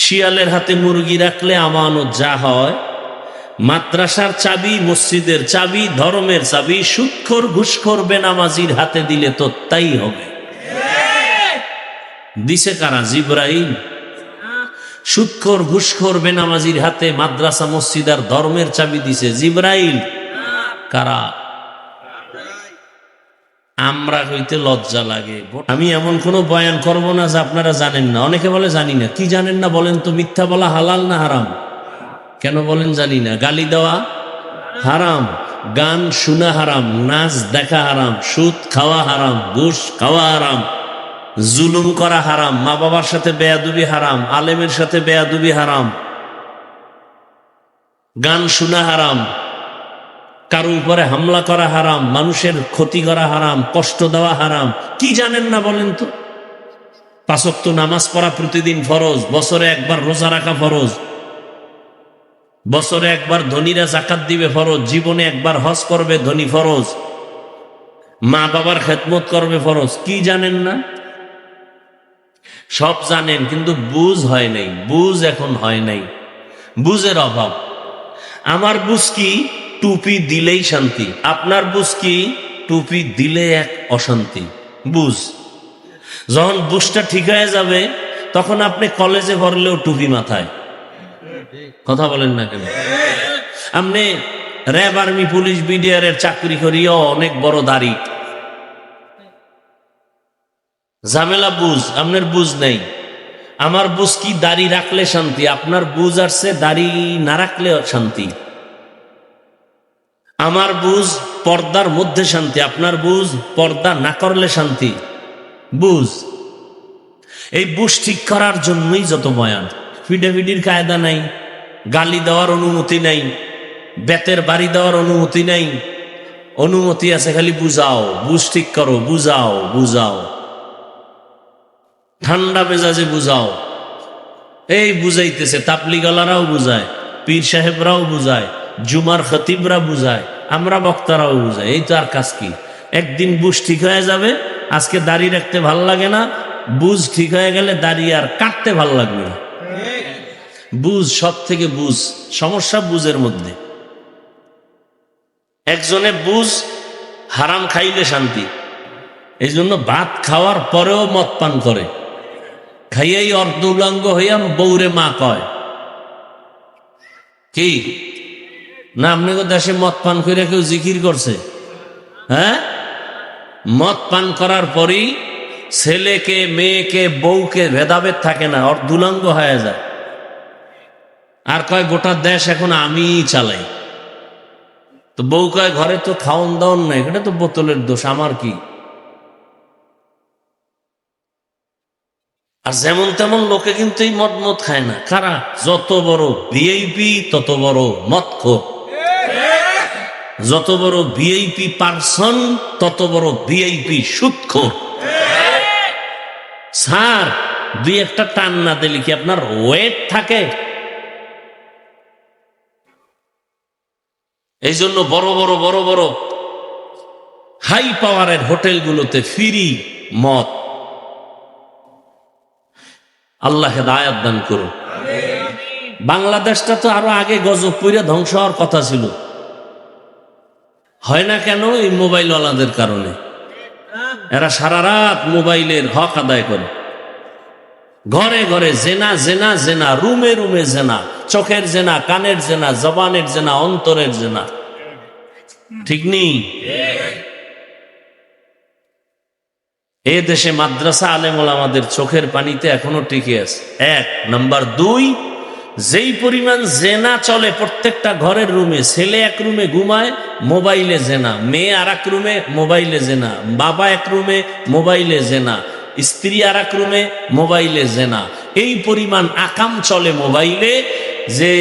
শিয়ালের হাতে মুরগি রাখলে আমানত যা হয়, মাদ্রাসার চাবি, মসজিদের চাবি, ধর্মের চাবি, সুৎখর ঘুষখোর বেনামাজির হাতে দিলে তো তাই হবে। দিছে কারা? জিব্রাইল। সুৎখর ঘুষখোর বেনামাজির হাতে মাদ্রাসা, মসজিদ আর ধর্মের চাবি দিছে জিব্রাইল। কারা? আমরা হইতে লজ্জা লাগে। আমি এমন কোন বয়ান করব না যে আপনারা জানেন না। অনেকে বলে, জানি না। কি জানেন না বলেন তো? মিথ্যা বলা হালাল না হারাম? কেন বলেন জানি না? গালি দেওয়া হারাম। গান শোনা হারাম। নাচ দেখা হারাম। সুদ খাওয়া হারাম। ঘুষ খাওয়া হারাম। জুলুম করা হারাম। মা বাবার সাথে বেয়াদুবি হারাম। আলেমের সাথে বেয়াদুবি হারাম। গান শোনা হারাম। কারও উপরে হামলা করা হারাম, মানুষের ক্ষতি করা হারাম, কষ্ট দেওয়া হারাম, কি জানেন না বলেন তো? পাঁচক্ত নামাজ পড়া প্রতিদিন ফরজ, বছরে একবার রোজা রাখা ফরজ, বছরে একবার ধনীরা জাকাত দিবে ফরজ, জীবনে একবার হজ করবে ধনী ফরজ মা বাবার খেদমত করবে ফরজ, কি জানেন না? সব জানেন, কিন্তু বুঝ হয় নাই, বুঝ এখন হয় নাই, বুঝের অভাব। আমার বুঝ কি? টুপি দিলেই শান্তি। আপনার বুঝ কি? টুপি দিলে এক অশান্তি। বুঝ। যখন বুঝটা ঠিক হয়ে যাবে, তখন আপনি কলেজে ভরলেও টুপি মাথায়। কথা বলেন না কেন? আপনি র্যাব আর্মি, পুলিশ বিডিআরের চাকরি করিও অনেক বড় দাড়ি। ঝামেলা বুঝ, আপনার বুঝ নেই। আমার বুঝ কি দাড়ি রাখলে শান্তি? আপনার বুঝ আসছে দাড়ি না রাখলে শান্তি। আমার বুঝ, পর্দার মধ্যে শান্তি, আপনার বুঝ, পর্দা না করলে শান্তি। বুঝ। এই বুঝ ঠিক করার জন্যই যত বয়ান। ফিডাফিডির কায়দা নাই, গালি দেওয়ার অনুমতি নাই, বেতের বাড়ি দেওয়ার অনুমতি নাই। অনুমতি আছে খালি বুঝাও, বুঝ ঠিক করো, বুঝাও বুঝাও। ঠান্ডা মেজাজে বুঝাও। এই বুঝাইতেছে তাপলিগালারাও বুঝায়, পীর সাহেবরাও বুঝায়। জুমার খতিবরা বুঝায়, আমরা বক্তারাও বুঝাই এই তো আর কাজ কি? একদিন বুঝ ঠিক হয়ে যাবে, আজকে দাড়ি রাখতে ভালো লাগে না, বুঝ ঠিক হয়ে গেলে দাড়ি আর কাটতে ভালো লাগবে না। বুঝ সব থেকে বুঝ, সমস্যা বুঝের মধ্যে। একজনে বুঝ হারাম খাইলে শান্তি এই জন্য ভাত খাওয়ার পরেও মদ পান করে। খাইয়াই অর্ধ উলঙ্গ হইয়া বৌরে মা কয়, কি না, আপনি দেশে মদ পান করে কেউ জিকির করছে? হ্যাঁ? মদ পান করার পরই ছেলেকে, মেয়েকে, বউকে ভেদাভেদ থাকে না অর্ধুলাঙ্গ হয়ে যায়। আর কয়, গোটা দেশ এখন আমি চালাই। তো বউ কয়, ঘরে তো খাওয়ন দাওন নাই, এটা তো বোতলের দোষ, আমার কি? আর যেমন তেমন লোকে কিন্তু এই মদ মদ খায় না। কারা? যত বড় ভিআইপি তত বড় মদ খোর যত বড় ভিআইপি পার্সন তত বড় ভিআইপি সুৎখোর। স্যার দুই একটা টান না দিলে কি আপনার ওয়েট থাকে? এই জন্য বড় বড় বড় বড় হাই পাওয়ারের হোটেলগুলোতে ফ্রি মদ। আল্লাহ হেদায়াত দান করুন। বাংলাদেশটা তো আরও আগে গজব পইরা ধ্বংস হওয়ার কথা ছিল। হয় না কেন এই মোবাইলওয়ালাদের কারণে? এরা সারা রাত মোবাইলের হক আদায় করে। ঘরে ঘরে জেনা জেনা জেনা, রুমে রুমে জেনা, চোখের জেনা, কানের জেনা, জবানের জেনা, অন্তরের জেনা। ঠিক নেই? এ দেশে মাদ্রাসা আলেমল আমাদের চোখের পানিতে এখনও টিকে আছে। এক, নাম্বার দুই যেই পরিমাণ জেনা চলে প্রত্যেকটা ঘরের রুমে, ছেলে এক রুমে ঘুমায়, মোবাইলে জেনা, মেয়ে আর এক রুমে, মোবাইলে জেনা, বাবা এক রুমে, মোবাইলে জেনা, স্ত্রী আর এক রুমে, মোবাইলে জেনা। এই পরিমাণ আকাম চলে মোবাইলে যে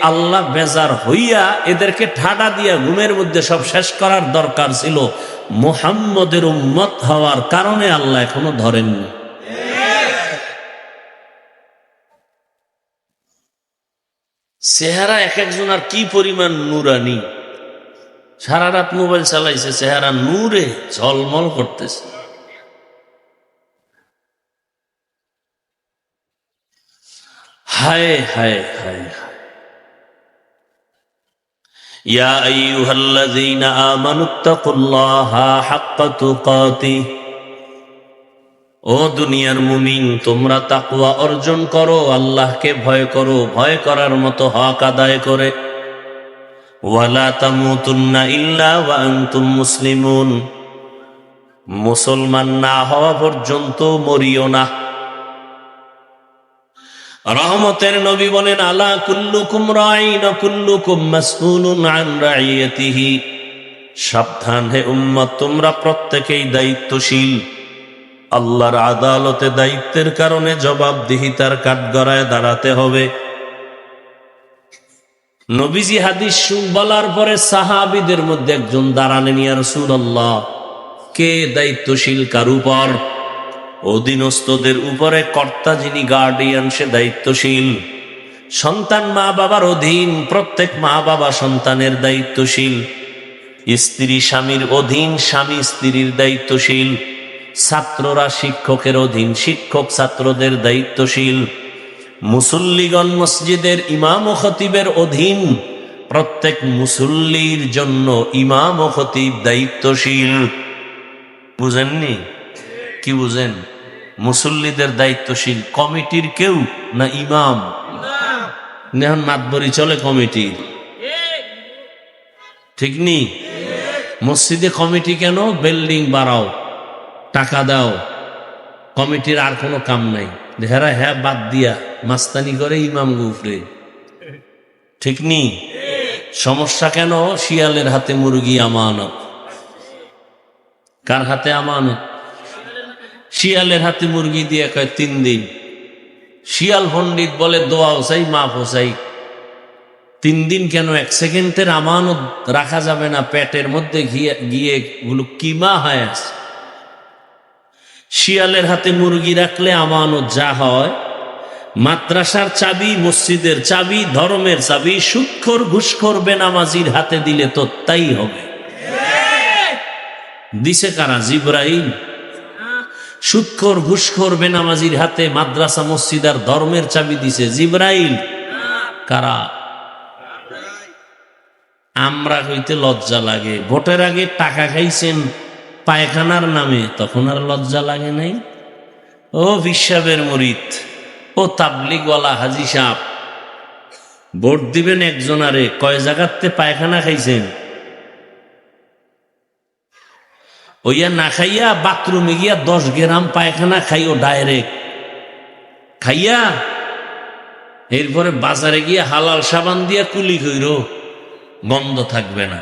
আল্লাহ বেজার হইয়া এদেরকে ঠাডা দিয়া ঘুমের মধ্যে সব শেষ করার দরকার ছিল। মোহাম্মদের উম্মত হওয়ার কারণে আল্লাহ এখনও ধরেননি। চেহারা এক একজন আর কি পরিমাণ নুরানি সারা রাত মোবাইল চালাইছে চেহারা নূরে ঝলমল করতেছে হায় হায় হায় হায় يا أيها الذين آمنوا اتقوا الله حق تقاته ও দুনিয়ার মুমিন, তোমরা তাকওয়া অর্জন করো, আল্লাহকে ভয় করো, ভয় করার মতো হক আদায় করে। ওয়ালা মুসলিমুন। মুসলমান না হওয়া পর্যন্ত মরিও না। রহমতের নবী বলেন, আলা কুল্লুকুম রাইন কুল্লুকুম মাসউলুন আন রাইয়াতিহি। সাবধান হে উম্মত, তোমরা প্রত্যেকেই দায়িত্বশীল। আল্লাহর আদালতে দায়িত্বের কারণে জবাবদিহিতার কাঠগড়ায় দাঁড়াতে হবে। নবীজি হাদিস শু- বলার পরে সাহাবিদের মধ্যে একজন দাঁড়ালেন, ইয়া রাসূলুল্লাহ, কে দায়িত্বশীল কার উপর? অধীনস্থদের উপরে কর্তা যিনি গার্ডিয়ান সে দায়িত্বশীল। সন্তান মা বাবার অধীন, প্রত্যেক মা বাবা সন্তানের দায়িত্বশীল। স্ত্রী স্বামীর অধীন, স্বামী স্ত্রীর দায়িত্বশীল। ছাত্ররা শিক্ষকের অধীন, শিক্ষক ছাত্রদের দায়িত্বশীল। মুসল্লিগণ মসজিদের ইমাম ও খতিবের অধীন। প্রত্যেক মুসল্লির জন্য ইমাম ও খতিব দায়িত্বশীল। বুঝেননি? কি বুঝেন? মুসল্লিদের দায়িত্বশীল কমিটির কেউ না ইমাম? নেহন মাতবরি চলে কমিটির। ঠিক নি? মসজিদে কমিটি কেন? বিল্ডিং বাড়াও। টাকা দাও। কমিটির আর কোনো কাম নাই। হেরা হ্যাঁ বাদ দিয়া মাস্তানি করে ইমাম গুফরে। ঠিক নি? সমস্যা কেন? শিয়ালের হাতে মুরগি আমানত। কার হাতে আমানত? শিয়ালের হাতে মুরগি দিয়ে কয়, তিন দিন। শিয়াল পণ্ডিত বলে, দোয়া হোসাই মাপ হোসাই। তিন দিন কেন? এক সেকেন্ডের আমানত রাখা যাবে না। পেটের মধ্যে গিয়ে গিয়ে গুলো কিমা হয় আছে শিয়ালের হাতে মুরগি রাখলে আমানত যা হয়, মাদ্রাসার চাবি, মসজিদের চাবি, ধর্মের চাবি, সুৎখর ঘুষখোর বেনামাজির হাতে দিলে তো তাই হবে। দিছে কারা? জিব্রাইল। সুৎখর ঘুষখোর বেনামাজির হাতে মাদ্রাসা, মসজিদ আর ধর্মের চাবি দিছে জিব্রাইল। কারা? আমরা হইতে লজ্জা লাগে। ভোটের আগে টাকা খাইছেন পায়খানার নামে, তখন আর লজ্জা লাগে নাই? ও বিশ্বাবের মরিত ও তাবলিগওয়ালা হাজি সাহ ভোট দিবেন একজনারে কয় জায়গাতে পায়খানা খাইছেন? ওইয়া না খাইয়া বাথরুমে গিয়া দশ গ্রাম পায়খানা খাইও ডাইরেক্ট। খাইয়া এরপরে বাজারে গিয়া হালাল সাবান দিয়া কুলি কইর গন্ধ থাকবে না।